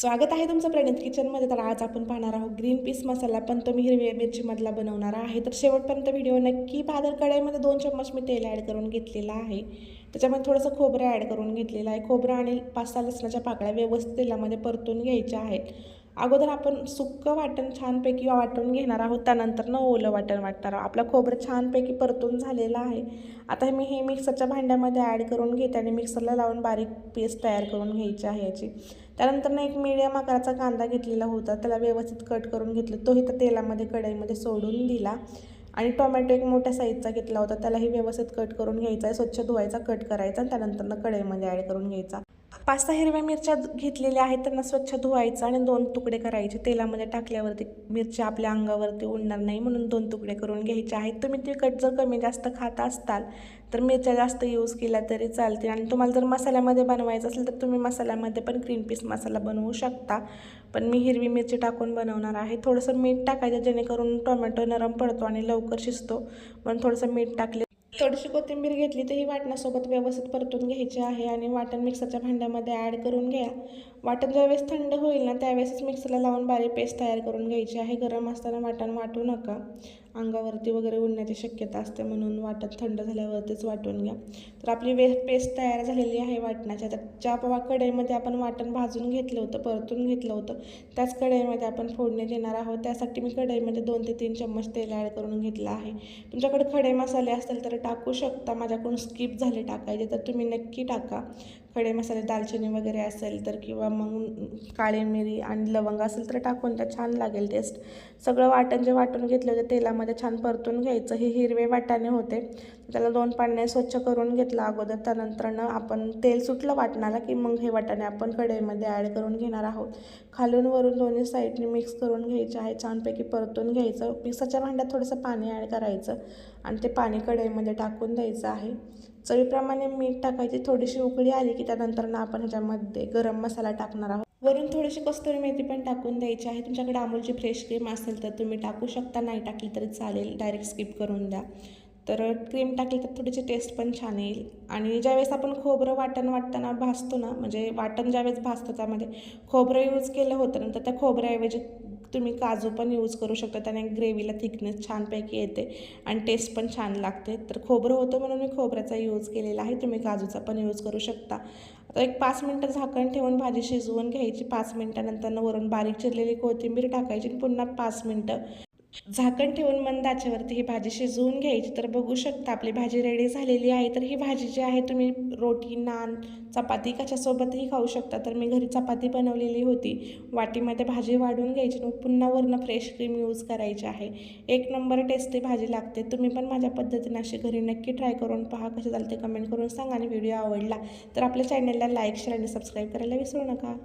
स्वागत आहे तुमचं प्रणित किचनमध्ये. तर आज आपण पाहणार आहोत ग्रीन पीस मसाला पण तो मी हिरव्या मिरचीमधला बनवणार आहे. तर शेवटपर्यंत व्हिडिओ नक्की भादर कढाईमध्ये कढईमध्ये दोन चम्मच मी तेल ॲड करून घेतलेलं आहे. त्याच्यामध्ये थोडंसं खोबरं ॲड करून घेतलेलं आहे. खोबरं आणि पाच सहा लसणाच्या पाकळ्या व्यवस्थित तेलामध्ये परतून घ्यायच्या आहेत. अगोदर आपण सुक्कं वाटण छानपैकी वाटून घेणार आहोत. त्यानंतर न ओलं वाटण वाटणार आहोत. आपलं खोबरं छानपैकी परतून झालेलं आहे. आता मी हे मिक्सरच्या भांड्यामध्ये ॲड करून घेते आणि मिक्सरला लावून बारीक पेस्ट तयार करून घ्यायची आहे याची. त्यानंतर ना एक मीडियम आकाराचा कांदा घेतलेला होता. त्याला व्यवस्थित कट करून घेतलं. तोही त्या तेलामध्ये कढईमध्ये सोडून दिला. आणि टोमॅटो एक मोठ्या साईजचा घेतला होता. त्यालाही व्यवस्थित कट करून घ्यायचा आहे. स्वच्छ धुवायचा कट करायचा आणि त्यानंतर कढईमध्ये ॲड करून घ्यायचा. पाच सहा हिरव्या मिरच्या घेतलेल्या आहेत त्यांना स्वच्छ धुवायचं आणि दोन तुकडे करायचे. तेलामध्ये टाकल्यावरती मिरच्या आपल्या अंगावरती उडणार नाही म्हणून दोन तुकडे करून घ्यायचे आहेत. तुम्ही तिखट जर कमी जास्त खात असताल तर मिरच्या जास्त यूज केल्या तरी चालते आणि तुम्हाला जर मसाल्यामध्ये बनवायचं असेल तर तुम्ही मसाल्यामध्ये पण ग्रीन पीस मसाला बनवू शकता. पण मी हिरवी मिरची टाकून बनवणार आहे. थोडंसं मीठ टाकायचं जेणेकरून टोमॅटो नरम पडतो आणि लवकर शिजतो. म्हणून थोडंसं मीठ टाकले थोडीशी कोथिंबीर घेतली तर ही वाटणासोबत व्यवस्थित परतून घ्यायची आहे आणि वाटण मिक्सरच्या भांड्यामध्ये ॲड करून घ्या. वाटण ज्यावेळेस थंड होईल ना त्यावेळेसच मिक्सरला लावून बारीक पेस्ट तयार करून घ्यायची आहे. गरम असताना वाटण वाटू नका. अंगावरती वगैरे उडण्याची शक्यता असते म्हणून वाटण थंड झाल्यावरतीच वाटून घ्या. तर आपली वे पेस्ट तयार झालेली आहे वाटणाच्या तर ज्या कढईमध्ये आपण वाटण भाजून घेतलं होतं परतून घेतलं होतं त्याच कढईमध्ये आपण फोडणी देणार आहोत. त्यासाठी मी कढईमध्ये दोन ते तीन चम्मच तेल ॲड करून घेतलं आहे. तुमच्याकडे खडे मसाले असतील तर टाकू शकता. माझ्याकडून स्किप झाले टाकायचे तर तुम्ही नक्की टाका. खडे मसाले दालचिनी वगैरे असेल तर किंवा मग काळी मिरी आणि लवंग असेल तर टाकून त्या छान लागेल टेस्ट सगळं वाटण जे वाटून घेतलं होतं तेलामध्ये छान परतून घ्यायचं. हे हिरवे वाटाणे होते. त्याला दोन पाण्याने स्वच्छ करून घेतलं अगोदर. त्यानंतरनं आपण तेल सुटलं वाटणाला की मग हे वाटाणे आपण कढईमध्ये ॲड करून घेणार आहोत. खालून वरून दोन्ही साईडने मिक्स करून घ्यायचे आहे. छानपैकी परतून घ्यायचं. मिक्सरच्या भांड्यात थोडंसं पाणी ॲड करायचं. आणि ते पाणी कढईमध्ये टाकून द्यायचं आहे. चवीप्रमाणे मीठ टाकायची. थोडीशी उकळी आली की त्यानंतर ना आपण ह्याच्यामध्ये गरम मसाला टाकणार आहोत. वरून थोडीशी कस्तुरी मेथी पण टाकून द्यायची आहे. तुमच्याकडे अमूलची फ्रेश क्रीम असेल तर तुम्ही टाकू शकता. नाही टाकली तरी चालेल. डायरेक्ट स्किप करून द्या. तर क्रीम टाकली तर थोडीशी टेस्ट पण छान येईल. आणि ज्यावेळेस आपण खोबरं वाटण वाटताना भाजतो ना म्हणजे वाटण ज्यावेळेस भासतो त्यामध्ये खोबरं यूज केलं होतं नंतर त्या खोबऱ्याऐवजी तुम्ही काजू पण यूज करू शकता. त्याने ग्रेव्हीला थिकनेस छानपैकी येते आणि टेस्ट पण छान लागते. तर खोबरं होतं म्हणून मी खोबऱ्याचा यूज केलेला आहे. तुम्ही काजूचा पण यूज करू शकता. आता एक पाच मिनटं झाकण ठेवून भाजी शिजवून घ्यायची. पाच मिनटानंतर वरून बारीक चिरलेली कोथिंबीर टाकायची आणि पुन्हा पाच मिनटं झाकण ठेवून मंद आचेवरती ही भाजी शिजवून घ्यायची. तर बघू शकता आपली भाजी रेडी झालेली आहे. तर ही भाजी जी आहे तुम्ही रोटी नान चपाती कशासोबतही खाऊ शकता. तर मी घरी चपाती बनवलेली होती. वाटीमध्ये भाजी वाढून घ्यायची मग पुन्हा वरनं फ्रेश क्रीम यूज करायची आहे. एक नंबर टेस्टी भाजी लागते. तुम्ही पण माझ्या पद्धतीने अशी घरी नक्की ट्राय करून पहा. कसे झालं ते कमेंट करून सांगा आणि व्हिडिओ आवडला तर आपल्या चॅनलला लाईक शेअर आणि सबस्क्राईब करायला विसरू नका.